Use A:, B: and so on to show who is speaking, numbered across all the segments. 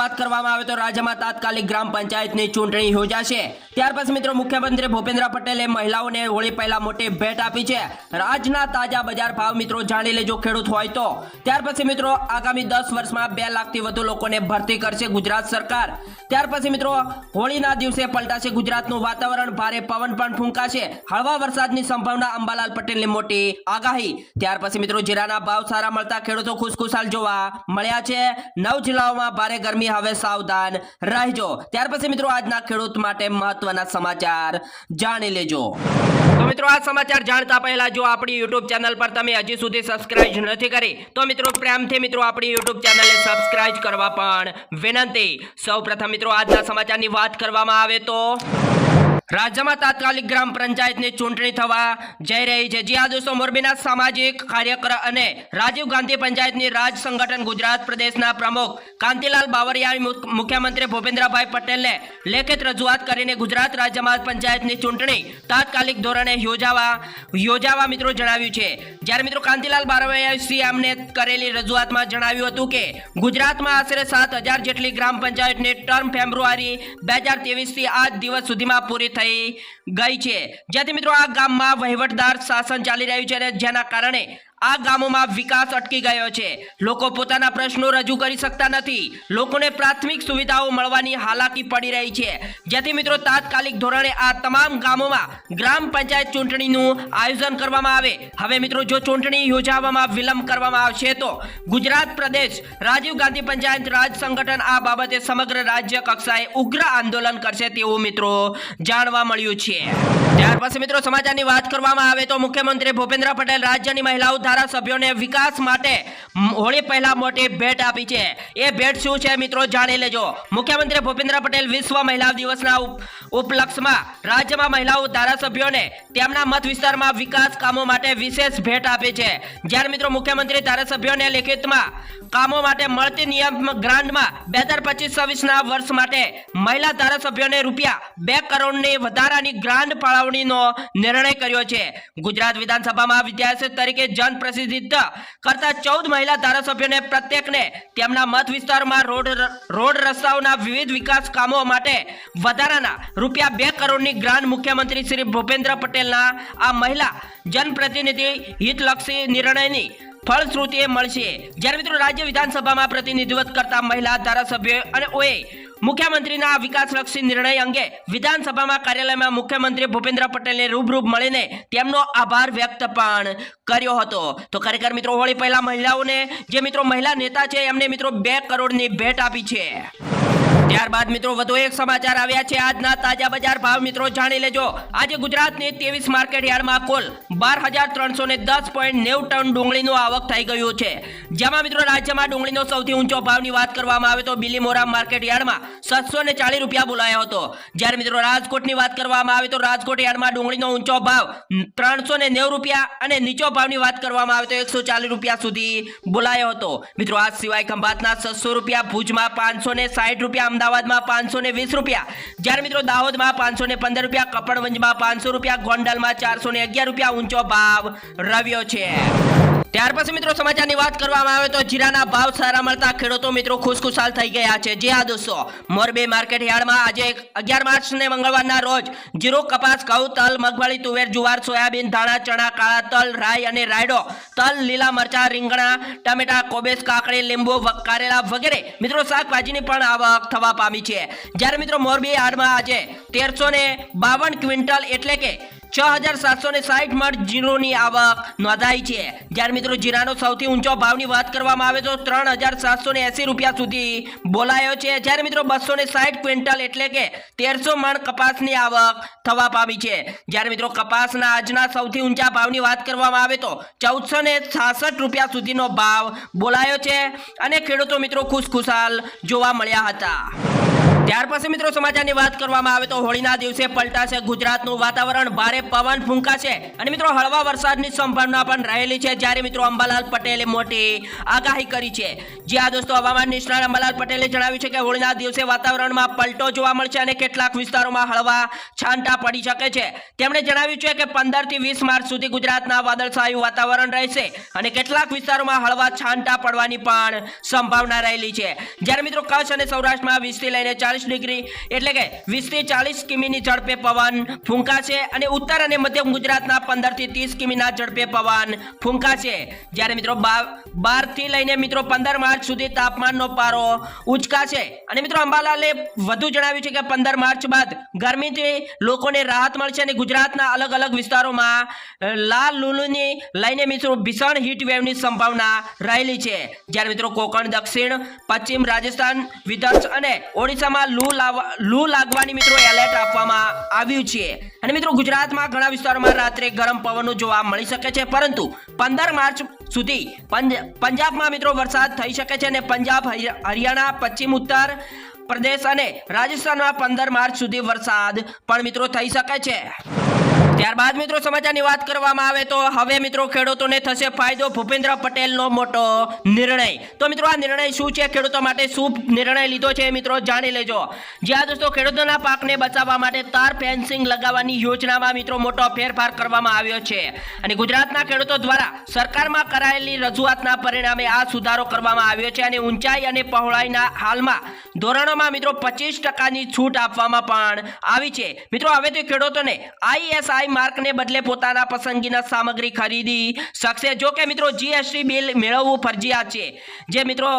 A: વાત કરવામાં આવે તો રાજ્યમાં તાત્કાલિક ગ્રામ પંચાયતની ચૂંટણી યોજાશે. ત્યાર પછી મિત્રો મુખ્યમંત્રી ભૂપેન્દ્ર પટેલે મહિલાઓને હોળી પહેલા મોટી ભેટ આપી છે. રાજના તાજા બજાર ભાવ મિત્રો જાણી લેજો ખેડૂત હોય તો. ત્યાર પછી મિત્રો આગામી દસ વર્ષમાં બે લાખથી વધુ લોકોને ભરતી કરશે ગુજરાત સરકાર. ત્યાર પછી મિત્રો હોળીના દિવસે પલટાશે ગુજરાતનું વાતાવરણ, ભારે પવન પણ ફૂંકાશે. હળવા વરસાદની સંભાવના અંબાલાલ પટેલની મોટી આગાહી. ત્યાર પછી મિત્રો જીરાના ભાવ સારા મળતા ખેડૂતો ખુશખુશાલ જોવા મળ્યા છે. નવ જિલ્લાઓમાં ભારે ગરમી હવે સાવધાન રહેજો. ત્યાર પછી મિત્રો આજના ખેડૂત માટે મહત્વના સમાચાર જાણી લેજો. મિત્રો આ સમાચાર જાણતા પહેલા જો આપણી યુટ્યુબ ચેનલ પર તમે હજી સુધી સબસ્ક્રાઇબ નથી કરી, તો મિત્રો પ્રેમથી મિત્રો આપણી યુટ્યુબ ચેનલને સબસ્ક્રાઇબ કરવા પણ વિનંતી. સૌપ્રથમ મિત્રો આજના સમાચારની વાત કરવામાં આવે તો રાજ્યમાં તાત્કાલિક ગ્રામ પંચાયતની ચૂંટણી થવા જઈ રહી છે. જે આ દોસ્તો મોરબીના સામાજિક કાર્યકર અને રાજીવ ગાંધી પંચાયતની રાજ સંગઠન ગુજરાત પ્રદેશના પ્રમુખ કાંતિલાલ બાવરિયાએ મુખ- મુખ્યમંત્રી ભૂપેન્દ્રભાઈ પટેલને લેખિત રજૂઆત કરીને ગુજરાત રાજ્યમાં પંચાયતની ચૂંટણી તાત્કાલિક ધોરણે યોજાવા યોજાવા મિત્રો જણાવ્યું છે. જ્યારે મિત્રો કાંતિલાલ બારવૈયાએ સીએમને કરેલી રજૂઆતમાં જણાવ્યું હતું કે, ગુજરાતમાં આશરે સાત હજાર જેટલી ગ્રામ પંચાયતની ટર્મ ફેબ્રુઆરી બે હજાર તેવીસથી આજ દિવસ સુધીમાં પૂરી થઈ ગઈ છે. જેથી મિત્રો આ ગામમાં વહીવટદાર શાસન ચાલી રહ્યું છે અને જેના કારણે આ ગામોમાં વિકાસ અટકી ગયો છે. લોકો પોતાના પ્રશ્નો રજૂ કરી શકતા નથી. લોકોને પ્રાથમિક સુવિધાઓ મળવાની હાલાકી પડી રહી છે. જેથી મિત્રો તાત્કાલિક ધોરણે આ તમામ ગામોમાં ગ્રામ પંચાયત ચૂંટણીનું આયોજન કરવામાં આવે. હવે મિત્રો જો ચૂંટણી યોજાવામાં વિલંબ કરવામાં આવશે તો ગુજરાત પ્રદેશ રાજીવ ગાંધી પંચાયત રાજ સંગઠન આ બાબતે સમગ્ર રાજ્ય કક્ષાએ ઉગ્ર આંદોલન કરશે તેવું મિત્રો જાણવા મળ્યું છે. ત્યાર પછી મિત્રો સમાચારની વાત કરવામાં આવે તો મુખ્યમંત્રી ભૂપેન્દ્ર પટેલ રાજ્યની મહિલાઓ ધારાસભ્યોને વિકાસ માટે હોળી પહેલા મોટી ભેટ આપી છે. એ ભેટ શું છે મિત્રો જાણી લેજો. મુખ્યમંત્રી ભૂપેન્દ્ર પટેલ વિશ્વ મહિલા દિવસના ઉપ- ઉપલક્ષમાં રાજ્યમાં મહિલાઓ ધારાસભ્યોને તેમના મત વિસ્તારમાં વિકાસ કામો માટે વિશેષ ભેટ આપી છે. જ્યારે મિત્રો મુખ્યમંત્રી ધારાસભ્યોને લેખિતમાં કામો માટે મળતી નિયમ ગ્રાન્ટમાં બે હજાર પચીસ છવ્વીસના વર્ષ માટે મહિલા ધારાસભ્યોને રૂપિયા બે કરોડની વધારાની ગ્રાન્ટ ફાળવણીનો નિર્ણય કર્યો છે. ગુજરાત વિધાનસભામાં વિદ્યાર્થી તરીકે જનપ્રતિનિધિત્વ કરતા ચૌદ મહિલા ધારાસભ્યોને પ્રત્યેકને તેમના મત વિસ્તારમાં રોડ રોડ રસ્તાઓના વિવિધ વિકાસ કામો માટે વધારાના રૂપિયા બે કરોડની ગ્રાન્ટ મુખ્યમંત્રી શ્રી ભૂપેન્દ્ર પટેલના આ મહિલા જનપ્રતિનિધિ હિતલક્ષી નિર્ણયની ફળશ્રુતિએ મળશે. જ્યારે મિત્રો રાજ્ય વિધાનસભામાં પ્રતિનિધિત્વ કરતા મહિલા ધારાસભ્યો અને ઓએ મુખ્યમંત્રીના વિકાસલક્ષી નિર્ણય અંગે વિધાનસભામાં કાર્યાલયમાં મુખ્યમંત્રી ભૂપેન્દ્ર પટેલને રૂબરૂપ મળીને તેમનો આભાર વ્યક્ત પણ કર્યો હતો. તો ખરેખર મિત્રો, હોળી પહેલા મહિલાઓને, જે મિત્રો મહિલા નેતા છે, એમને મિત્રો બે કરોડની ભેટ આપી છે. ત્યારબાદ મિત્રો વધુ એક સમાચાર આવ્યા છે. આજના તાજા બજાર ભાવ મિત્રો જાણી લેજો. આજે ગુજરાતની ત્રેવીસ માર્કેટ યાર્ડમાં કુલ બાર હજાર ત્રણસો ને દસ પોઈન્ટ નેવું ટન ડુંગળીનું આવક થઈ ગયું છે. જેમાં મિત્રો રાજ્યમાં ડુંગળીનો સૌથી ઊંચો ભાવની વાત કરવામાં આવે તો બિલીમોરા માર્કેટ યાર્ડમાં સાતસો ને ચાલીસ રૂપિયા બોલાયો હતો. જ્યારે મિત્રો રાજકોટની વાત કરવામાં આવે તો રાજકોટ યાર્ડમાં ડુંગળીનો ઊંચો ભાવ ત્રણસો ને નેવું રૂપિયા અને નીચો ભાવની વાત કરવામાં આવે તો એકસો ચાલીસ રૂપિયા સુધી બોલાયો હતો. મિત્રો આ સિવાય ખંભાતના છસો રૂપિયા, ભુજમાં પાંચસો ને સાઠ રૂપિયા અમદાવાદમાં પાંચસો ને વીસ રૂપિયા. જ્યારે મિત્રો દાહોદમાં પાંચસો ને પંદર રૂપિયા, કપડવંજમાં પાંચસો રૂપિયા, ગોંડલમાં ચારસો ને અગિયાર રૂપિયા. ઊંચો ભાવ રહ્યો છે. ત્યાર પછી મિત્રો સમાચારની વાત કરવામાં આવે તો જીરાના ભાવ સારા મળતા ખેડૂતો મિત્રો ખુશખુશાલ થઈ ગયા છે. જે આ દોસ્તો, મોરબી માર્કેટ યાર્ડમાં આજે અગિયાર માર્ચ ને મંગળવારના રોજ જીરો કપાસ, ઘઉં, તલ, મગફળી, તુવેર, જુવાર, સોયાબીન, ધાણા, ચણા, કાળા તલ, રાઈ અને રાયડો, તલ, લીલા મરચા, રીંગણા, ટમેટા કોબેસ કાકડી, લીંબુ કારેલા વગેરે મિત્રો શાકભાજીની પણ આવક થવા પામી છે. જ્યારે મિત્રો મોરબી યાર્ડમાં આજે તેરસો ને બાવન ક્વિન્ટલ એટલે કે છ હજાર સાતસો ને સાઠ આવક નોંધાઈ છે. જ્યારે મિત્રો જીરાનો સૌથી ઊંચો ભાવની વાત કરવામાં આવે તો ત્રણ હજાર સાતસો ને એસી રૂપિયા સુધી બોલાયો છે. જ્યારે મિત્રો બસો ને સાઠ ક્વિન્ટલ એટલે કે તેરસો મણ કપાસની આવક થવા પામી છે. જ્યારે મિત્રો કપાસના આજના સૌથી ઊંચા ભાવની વાત કરવામાં આવે તો ચૌદસો ને છાસઠ રૂપિયા સુધીનો ભાવ બોલાયો છે અને ખેડૂતો મિત્રો ખુશખુશાલ જોવા મળ્યા હતા. ત્યાર પછી મિત્રો સમાચારની વાત કરવામાં આવે તો હોળીના દિવસે પલટાશે ગુજરાતનું વાતાવરણ. ભારે ભારે પવન ફૂંકાશે. અને મિત્રો, હળવા વરસાદની સંભાવના પણ રહેલી છે. જ્યારે મિત્રો અંબાલાલ પટેલે મોટી આગાહી કરી છે. જ્યાં દોસ્તો, હવામાન નિષ્ણાત અંબાલાલ પટેલે જણાવ્યું છે કે હોળીના દિવસે વાતાવરણમાં પલટો જોવા મળશે અને કેટલાક વિસ્તારોમાં હળવા છાંટા પડી શકે છે. તેમણે જણાવ્યું છે કે પંદરથી વીસ માર્ચ સુધી ગુજરાતના વાદળછાયું વાતાવરણ રહેશે અને કેટલાક વિસ્તારોમાં હળવા છાંટા પડવાની પણ સંભાવના રહેલી છે. જ્યારે મિત્રો કચ્છ અને સૌરાષ્ટ્રમાં વીસથી લઈને ચાલીસ ડિગ્રી એટલે કે વીસથી ચાલીસ કિમીની ઝડપે પવન ફૂંકાશે અને ઉત્તર અને મધ્ય ગુજરાતના પંદરથી ત્રીસ કિમીના ઝડપે પવન ફૂંકાશે. જ્યારે મિત્રો બારથી લઈને મિત્રો પંદર માર્ચ સુધી તાપમાનનો પારો ઉચકાશે. અને મિત્રો અંબાલાલે વધુ જણાવ્યું છે કે પંદર માર્ચ બાદ ગરમીથી લોકોને રાહત મળશે અને ગુજરાતના અલગ અલગ વિસ્તારોમાં લાલ લુલુની લઈને મિત્રો ભીષણ હીટ વેવની સંભાવના રહેલી છે. જ્યારે મિત્રો કોકણ દક્ષિણ, પશ્ચિમ રાજસ્થાન, વિદર્ભ અને ઓડિશામાં લૂ લાગવાની મિત્રો એલર્ટ આપવામાં આવ્યું છે. અને મિત્રો ગુજરાતમાં ઘણા વિસ્તારોમાં રાત્રે ગરમ પવનો જોવા મળી શકે છે, પરંતુ પંદર માર્ચ સુધી પંજ- પંજાબમાં મિત્રો વરસાદ થઈ શકે છે અને પંજાબ હરિયાણા, પશ્ચિમ ઉત્તર પ્રદેશ અને રાજસ્થાનમાં પંદર માર્ચ સુધી વરસાદ પણ મિત્રો થઈ શકે છે. ત્યારબાદ મિત્રો સમાચારની વાત કરવામાં આવે તો હવે મિત્રો ખેડૂતોને થશે ફાયદો. ભૂપેન્દ્ર પટેલનો મોટો નિર્ણય. તો મિત્રો આ નિર્ણય શું છે? ખેડૂતો માટે શું નિર્ણય લીધો છે મિત્રો જાણી લેજો. જ્યાં દોસ્તો, ખેડૂતોના પાકને બચાવવા માટે તાર ફેન્સિંગ લગાવવાની યોજનામાં મિત્રો મોટો ફેરફાર કરવામાં આવ્યો છે. અને ગુજરાતના ખેડૂતો દ્વારા સરકારમાં કરાયેલી રજૂઆતના પરિણામે આ સુધારો કરવામાં આવ્યો છે. અને ઊંચાઈ અને પહોળાઈના હાલમાં ધોરણોમાં મિત્રો પચીસ ટકાની છૂટ આપવામાં પણ આવી છે. મિત્રો, હવે તો ખેડૂતોને આઈએસઆઈ માર્કને બદલે પોતાના પસંદગીના સામગ્રી ખરીદી શકશે. જો કે મિત્રો જીએસટી બિલ મેળવવું ફરજિયાત છે. જે મિત્રો,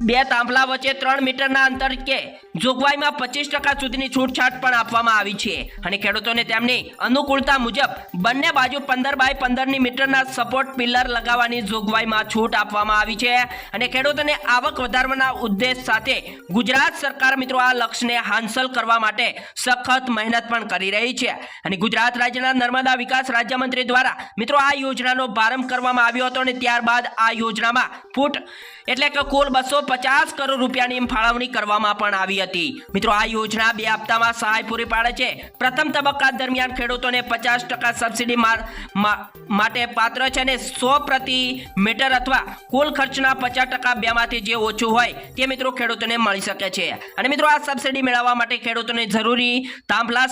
A: બે તાંભલા વચ્ચે ત્રણ મીટરના અંતર કે જોગવાઈમાં પચીસ ટકા સુધીની છૂટછાટ પણ આપવામાં આવી છે. અને ખેડૂતોને તેમની અનુકૂળતા મુજબ બંને બાજુ પંદર બાય પંદરની મીટરના સપોર્ટ પિલર લગાવવાની જોગવાઈમાં છૂટ આપવામાં આવી છે. અને ખેડૂતોને આવક વધારવાના ઉદ્દેશ સાથે ગુજરાત સરકાર મિત્રો આ લક્ષ્યને હાંસલ કરવા માટે સખત મહેનત પણ કરી રહી છે. અને ગુજરાત રાજ્યના નર્મદા વિકાસ રાજ્યમંત્રી દ્વારા મિત્રો આ યોજનાનો પ્રારંભ કરવામાં આવ્યો હતો અને ત્યારબાદ આ યોજનામાં ફૂટ એટલે કે કુલ બસો પચાસ કરોડ રૂપિયાની ફાળવણી કરવામાં પણ આવી હતી. મિત્રો આ યોજના બે હપ્તામાં સહાય પૂરી પાડે છે. પ્રથમ તબક્કા દરમિયાન ખેડૂતોને પચાસ ટકા સબસિડી માટે પાત્ર છે અને સો પ્રતિ મીટર અથવા કુલ ખર્ચના પચાસ ટકા બેમાંથી જે ઓછું હોય તે મિત્રો ખેડૂતોને મળી શકે છે. અને મિત્રો આ સબસિડી મેળવવા માટે ખેડૂતોને જરૂરી તાંભલા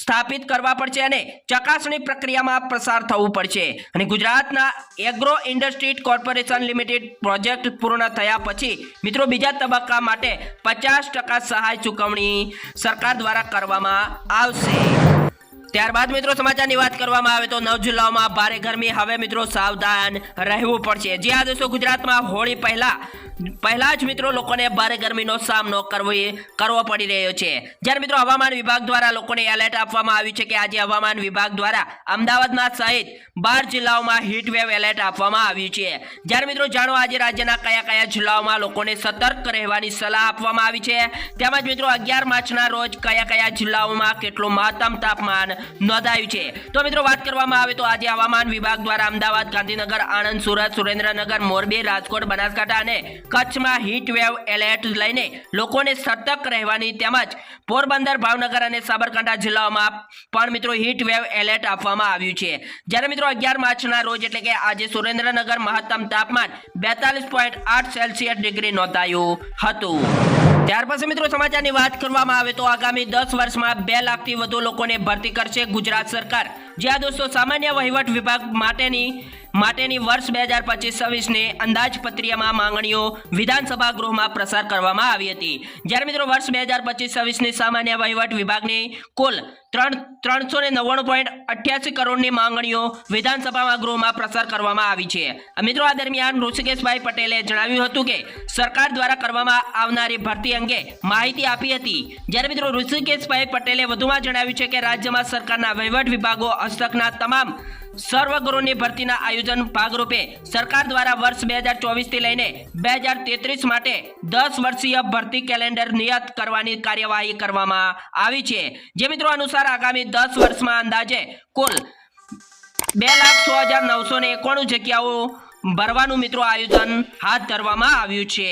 A: સ્થાપિત કરવા પડશે અને ચકાસણી પ્રક્રિયામાં પસાર થવું પડશે. અને ગુજરાતના agro industry corporation limited project પૂર્ણ થયા પછી, મિત્રો બીજા તબક્કા માટે પચાસ ટકા સહાય ચૂકવણી સરકાર દ્વારા કરવામાં આવશે. ત્યારબાદ મિત્રો સમાચારની વાત કરવામાં આવે તો નવ જિલ્લાઓમાં ભારે ગરમી. હવે મિત્રો સાવધાન રહેવું પડશે. જે દોસ્તો, ગુજરાતમાં હોળી પહેલા પહેલા જ મિત્રો લોકોને ભારે ગરમીનો સામનો કરવો કરવો પડી રહ્યો છે. જ્યારે મિત્રો હવામાન વિભાગ દ્વારા લોકોને એલર્ટ આપવામાં આવ્યું છે કે આજે હવામાન વિભાગ દ્વારા અમદાવાદમાં સહિત બાર જિલ્લાઓમાં હીટવેવ એલર્ટ આપવામાં આવ્યું છે. જ્યારે મિત્રો જાણો આજે રાજ્યના કયા કયા જિલ્લાઓમાં લોકોને સતર્ક રહેવાની સલાહ આપવામાં આવી છે. તેમજ મિત્રો અગિયાર માર્ચના રોજ કયા કયા જિલ્લાઓમાં કેટલું મહત્તમ તાપમાન નોંધાયું છે. તો મિત્રો વાત કરવામાં આવે તો આજે હવામાન વિભાગ દ્વારા અમદાવાદ, ગાંધીનગર, આણંદ, સુરત, સુરેન્દ્રનગર, મોરબી, રાજકોટ, બનાસકાંઠા અને કચ્છમાં હીટવેવ એલર્ટ લઈને લોકોને સતર્ક રહેવાની તેમજ પોરબંદર, ભાવનગર અને સાબરકાંઠા જિલ્લાઓમાં પણ મિત્રો હીટવેવ એલર્ટ આપવામાં આવ્યું છે. જ્યારે મિત્રો અગિયાર માર્ચના રોજ એટલે કે આજે સુરેન્દ્રનગર મહત્તમ તાપમાન બેતાલીસ પોઈન્ટ આઠ સેલ્સિયસ ડિગ્રી નોંધાયું હતું. ત્યાર પછી મિત્રો સમાચારની વાત કરવામાં આવે તો આગામી દસ વર્ષમાં બે લાખથી વધુ લોકોને ભરતી કરશે ગુજરાત સરકાર. જ્યાં દોસ્તો સામાન્ય વહીવટ વિભાગ માટેની માટેની વર્ષ બે હજાર પચીસ છવ્વીસની અંદાજપત્રીયમાં માંગણીઓ વિધાનસભા ગૃહમાં પ્રસાર કરવામાં આવી હતી. જ્યારે મિત્રો વર્ષ બે હજાર પચીસ છવ્વીસની સામાન્ય વહીવટ વિભાગની કુલ ત્રણ, ત્રણસો ને નવ્વાણું પોઈન્ટ અઠ્યાસી કરોડની માંગણીઓ વિધાનસભામાં ગૃહમાં પ્રસાર કરવામાં આવી છે. મિત્રો, આ દરમિયાન ઋષિકેશભાઈ પટેલે જણાવ્યું હતું કે, સરકાર દ્વારા કરવામાં આવનારી ભરતી અંગે માહિતી આપી હતી. જ્યારે મિત્રો, ઋષિકેશભાઈ પટેલે વધુમાં જણાવ્યું છે કે, રાજ્યમાં સરકારના વહીવટ વિભાગો હસ્તકના તમામ સર્વગુરુની ભરતીના આયોજન ભાગરૂપે સરકાર દ્વારા વર્ષ બે હજાર ચોવીસથી લઈને બે હજાર તેત્રીસ માટે દસ વર્ષીય ભરતી કેલેન્ડર નિયત કરવાની કાર્યવાહી કરવામાં આવી છે. જે મિત્રો અનુસાર આગામી દસ વર્ષમાં અંદાજે કુલ બે લાખ સો હજાર નવસો ને એકોણું જગ્યાઓ ભરવાનું મિત્રો આયોજન હાથ ધરવામાં આવ્યું છે.